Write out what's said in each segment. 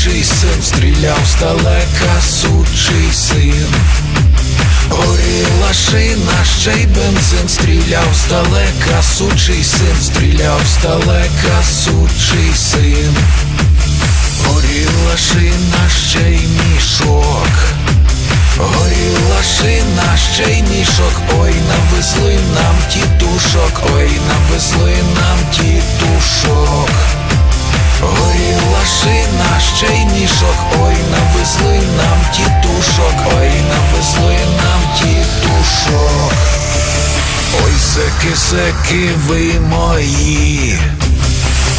сучий син, стріляв здалека, сучий син. Горіла шина, ще й бензин, стріляв здалека, сучий син, стріляв здалека, сучий зеки, ви мої.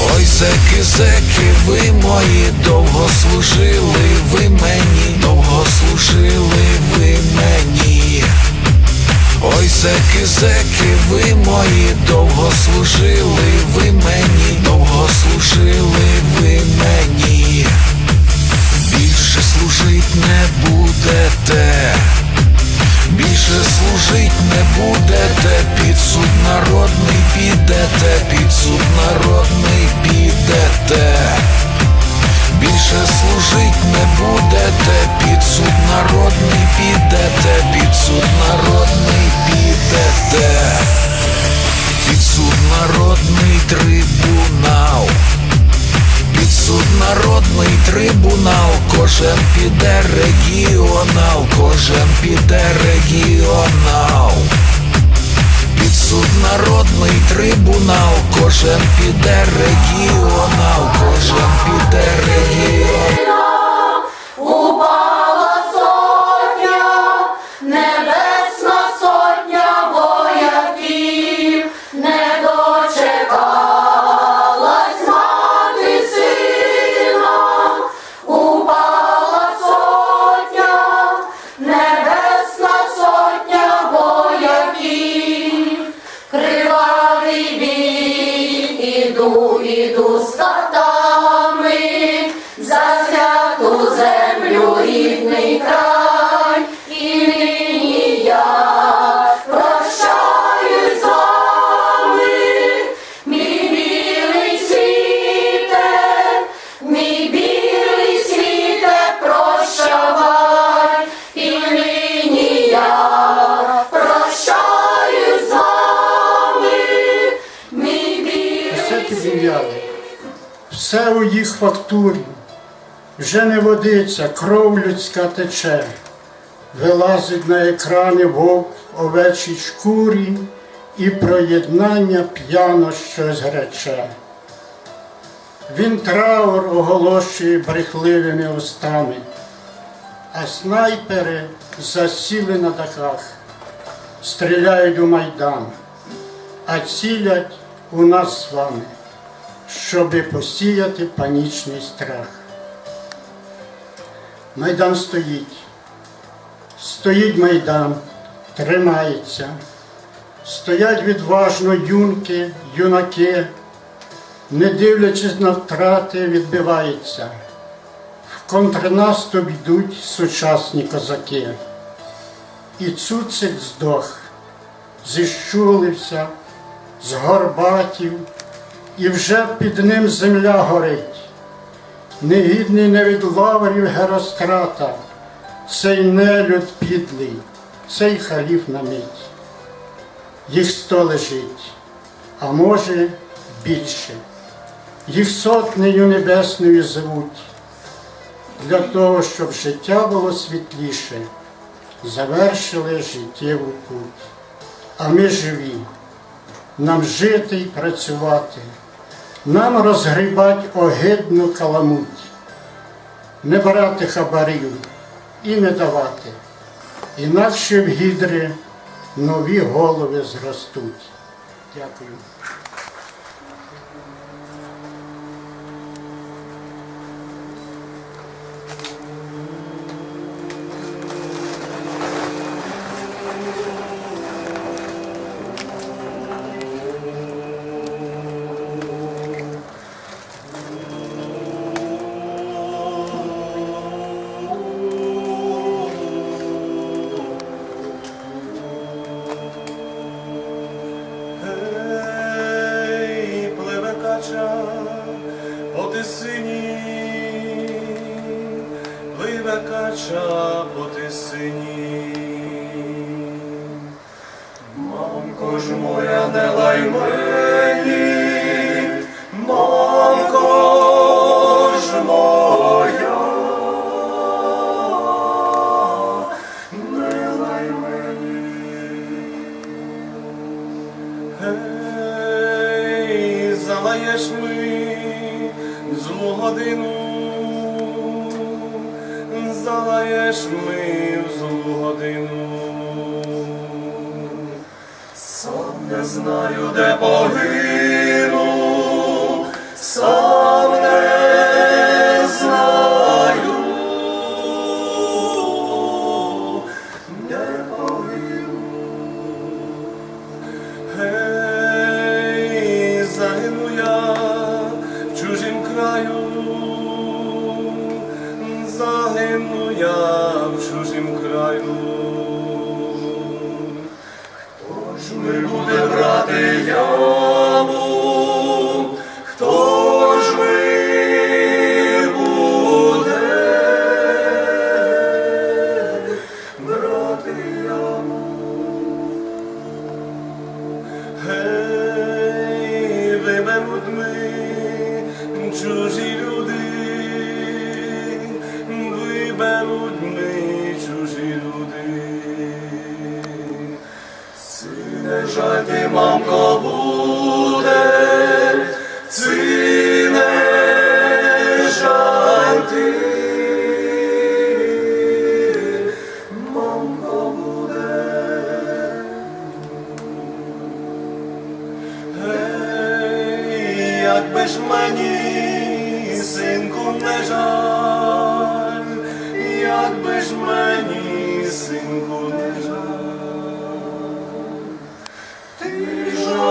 Ой, зеки, зеки, ви мої, довго служили ви мені, довго служили ви мені. Ой, зеки, зеки, ви мої, довго служили ви мені, кожен піде регіонал, кожен піде регіонал. Під суд трибунал, кожен піде регіонал, кожен піде регіонал. Рідний край, і нині я прощаюсь з вами, мій білий світе, мій білий світе, прощавай, і нині я прощаюсь з вами, мій білий все у їх фактурі, вже не водиться, кров людська тече, вилазить на екрани вовк овечій шкурі і про єднання п'яно щось грече. Він траур оголошує брехливими устами, а снайпери засіли на дахах, стріляють у майдан, а цілять у нас з вами, щоби посіяти панічний страх. Майдан стоїть, стоїть майдан, тримається, стоять відважно юнки, юнаки, не дивлячись на втрати, відбиваються. В контрнаступ йдуть сучасні козаки. І цуцик здох, зіщулився, згорбатів, і вже під ним земля горить. Негідний не від лаврів Герострата, цей нелюд підлий, цей халіф на мить. Їх сто лежить, а може більше. Їх сотнею небесною звуть, для того, щоб життя було світліше, завершили життєву путь. А ми живі, нам жити й працювати, нам розгрібать огидну каламуть, не брати хабарів і не давати, інакше в гідри нові голови зростуть. Дякую. Мамко ж моя, не лай чужі люди, виберуть ми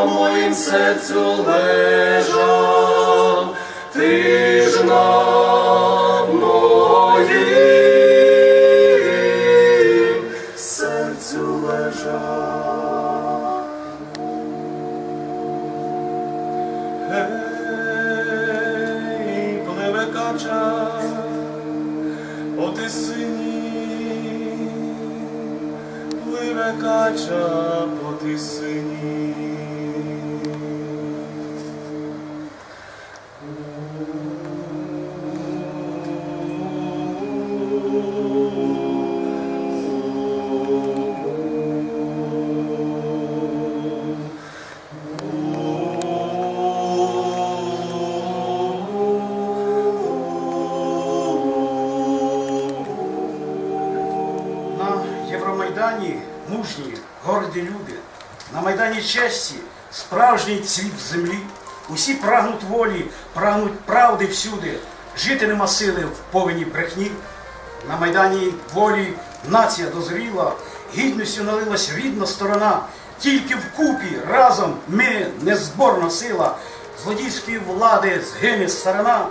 моїм серцю лежав, ти на честі справжній цвіт землі. Усі прагнуть волі, прагнуть правди всюди. Жити нема сили в повені брехні. На Майдані волі нація дозріла, гідністю налилась рідна сторона. Тільки вкупі разом ми незборна сила. Злодійської влади згине сторона.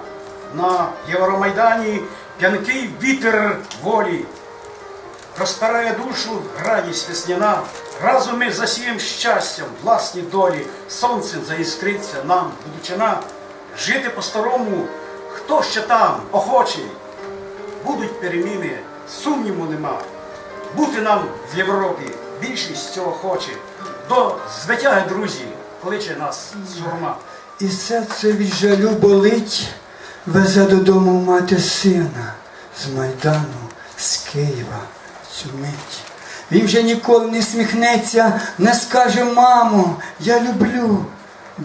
На Євромайдані п'янкий вітер волі. Розпирає душу радість весняна. Разом ми засієм щастям власні долі, сонцем заіскриться нам будучина. Жити по-старому, хто ще там охочий. Будуть переміни, сумніву нема. Бути нам в Європі більшість цього хоче. До звитяги, друзі, кличе нас сурма. І серце від жалю болить, везе додому мати сина з Майдану, з Києва цю мить. Він вже ніколи не сміхнеться, не скаже, мамо, я люблю.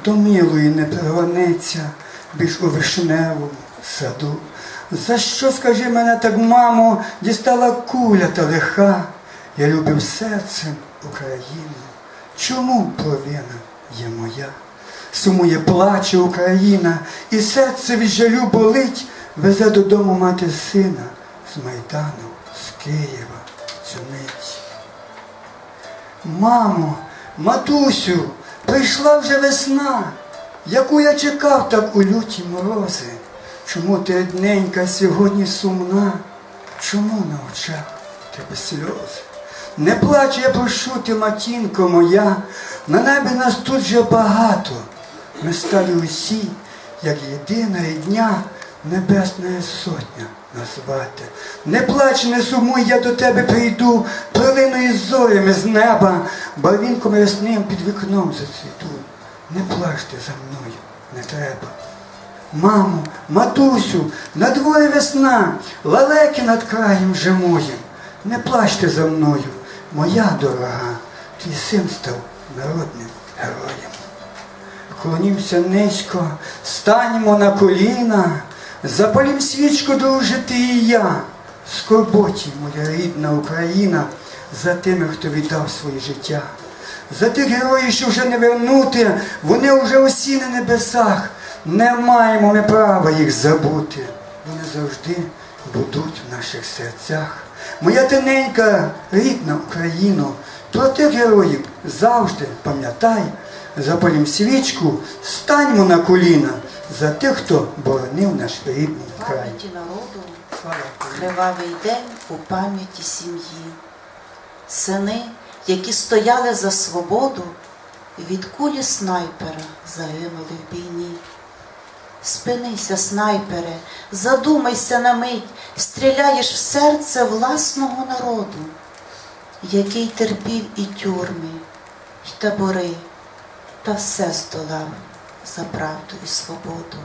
До милої не пригонеться, більш у вишневому саду. За що, скажи мене так, мамо, дістала куля та лиха, Я любив серцем Україну. Чому провина є моя? Сумує плаче Україна, і серце від жалю болить, везе додому мати сина з Майдану, з Києва в. Мамо, матусю, прийшла вже весна, яку я чекав так у люті морози. Чому ти одненька сьогодні сумна? Чому на очах тебе сльози? Не плач, я прошу ти, матінко моя, на небі нас тут же багато. Ми стали усі, як єдина рідня, небесна сотня назвати. Не плач, не сумуй, я до тебе прийду, із зорями з неба, барвінком ясним під вікном зацвіту. Не плачте за мною, не треба. Мамо, матусю, на дворі весна, лалеки над краєм моїм. Не плачте за мною, моя дорога, твій син став народним героєм. Клонімося низько, станемо на коліна, запалім свічку, друже, ти і я. Скорботі, моя рідна Україна, за тими, хто віддав своє життя. За тих героїв, що вже не вернути, вони вже усі на небесах. Не маємо ми права їх забути. Вони завжди будуть в наших серцях. Моя тиненька, рідна Україно, про тих героїв завжди пам'ятай, запалім свічку, станьмо на коліна за тих, хто боронив наш рідний край. пам'яті народу кривавий день у пам'яті сім'ї. Сини, які стояли за свободу, від кулі снайпера загинули в війні. Спинися, снайпере, задумайся на мить, стріляєш в серце власного народу, який терпів і тюрми, і табори, та все здолав за правду і свободу.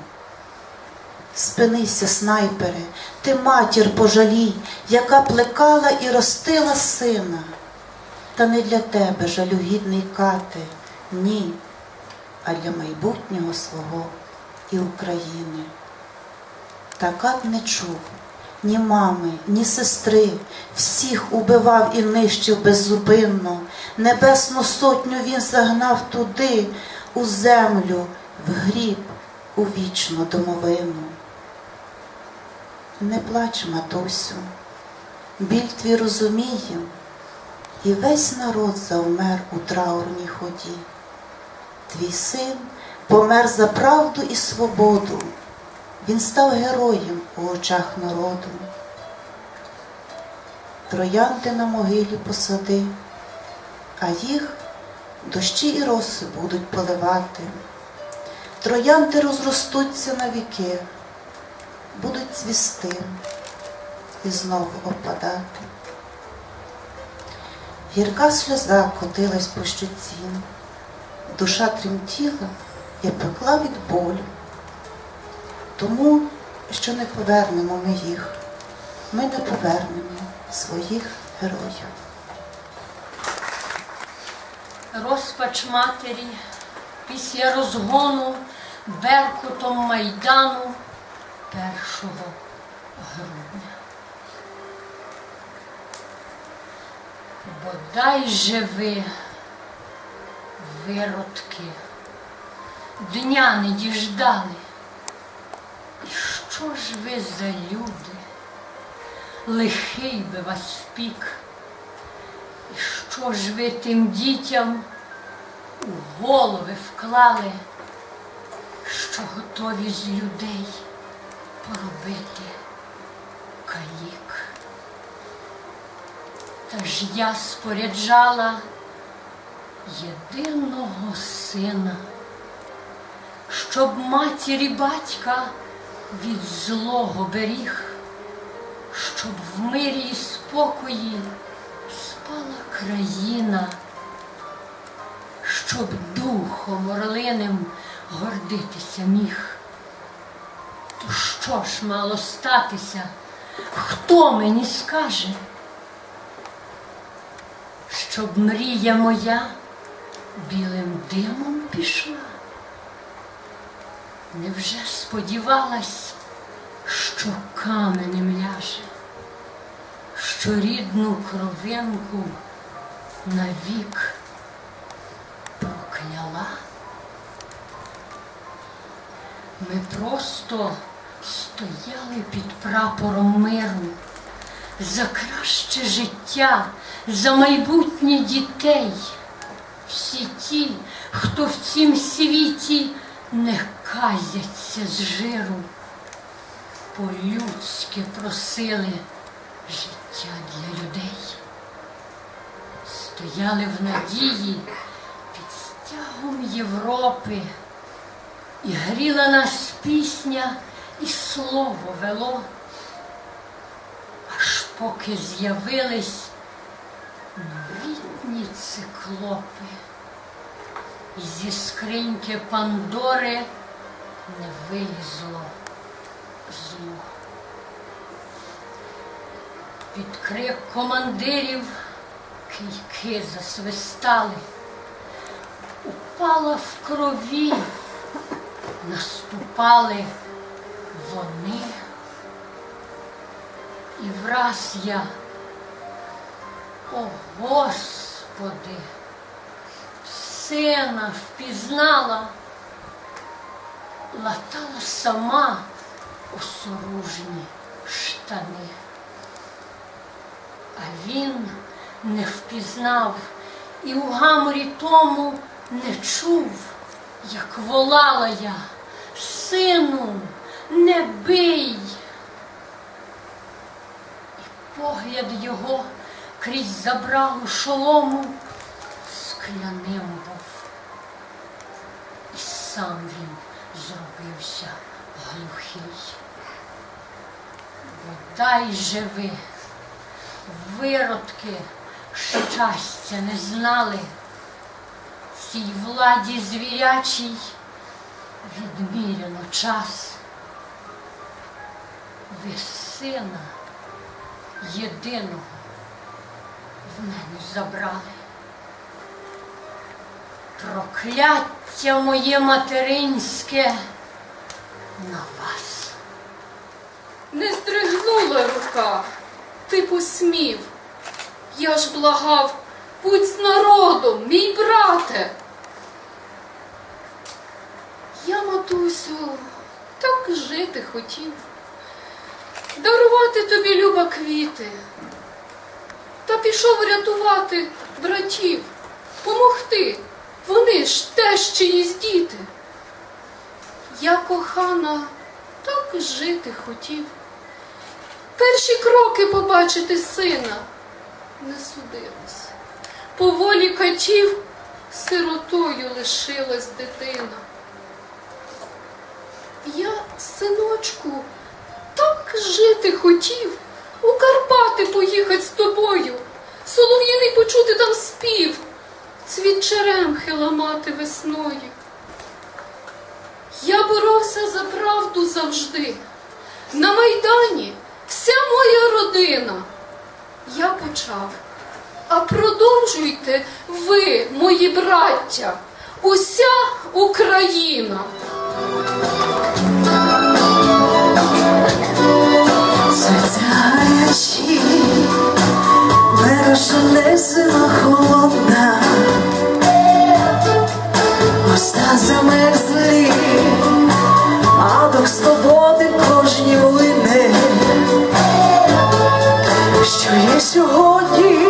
Спинися, снайпере, ти матір пожалій, яка плекала і ростила сина. Та не для тебе жалюгідний кати, ні, а для майбутнього свого і України. Та кат не чув ні мами, ні сестри, всіх убивав і нищив беззупинно. Небесну сотню він загнав туди, у землю, в гріб, у вічну домовину. Не плач, матусю, біль твій розумієм, і весь народ завмер у траурній ході. Твій син помер за правду і свободу, він став героєм у очах народу. Троянди на могилі посади, а їх дощі і роси будуть поливати. Троянди розростуться на віки будуть цвісти і знову опадати. Гірка сльоза котилась по щоці, душа тремтіла і пекла від болю. Тому, що не повернемо ми їх, ми не повернемо своїх героїв. Розпач матері після розгону беркутом майдану 1 грудня. Бодай же ви, виродки, дня не діждали. І що ж ви за люди? Лихий би вас впік. Що ж ви тим дітям у голови вклали, що готові з людей поробити калік? Та ж я споряджала єдиного сина, щоб матір і батька від злого беріг, щоб в мирі і спокої спала країна, щоб духом орлиним гордитися міг. То що ж мало статися? Хто мені скаже? Щоб мрія моя білим димом пішла? Невже сподівалась, що каменем ляже? Що рідну кровинку навік прокляла. Ми просто стояли під прапором миру за краще життя, за майбутнє дітей. Всі ті, хто в цім світі не казяться з жиру, по-людськи просили життя для людей. Стояли в надії під стягом Європи, і гріла нас пісня, і слово вело, аж поки з'явились новітні циклопи. І зі скриньки Пандори не вилізло зло. Під крик командирів кийки засвистали, упала в крові, наступали вони. І враз я, о Господи, сина впізнала, латала сама осоружні штани. А він не впізнав і у гаморі тому не чув, як волала я, сину, не бий. І погляд його крізь забралу шолому скляним був. І сам він зробився глухий. Бодай живи, виродки щастя не знали, цій владі звірячій відміряно час. Ви сина єдиного в мене забрали. Прокляття моє материнське на вас. Не здригнула рука, ти посмів. Я ж благав, будь з народом, мій брате. Я, матусю, так жити хотів. Дарувати тобі, люба, квіти. Та пішов рятувати братів, помогти. Вони ж теж чиїсь діти. Я, кохана, так жити хотів. Перші кроки побачити сина не судилось. По волі качів сиротою лишилась дитина. Я, синочку, так жити хотів, у Карпати поїхать з тобою, солов'їний почути там спів, цвіт черемхи ламати весною. Я боровся за правду завжди. На Майдані вся моя родина. Я почав. А продовжуйте ви, мої браття, уся Україна. Серця гарячі, вирошене зима холодна, що сьогодні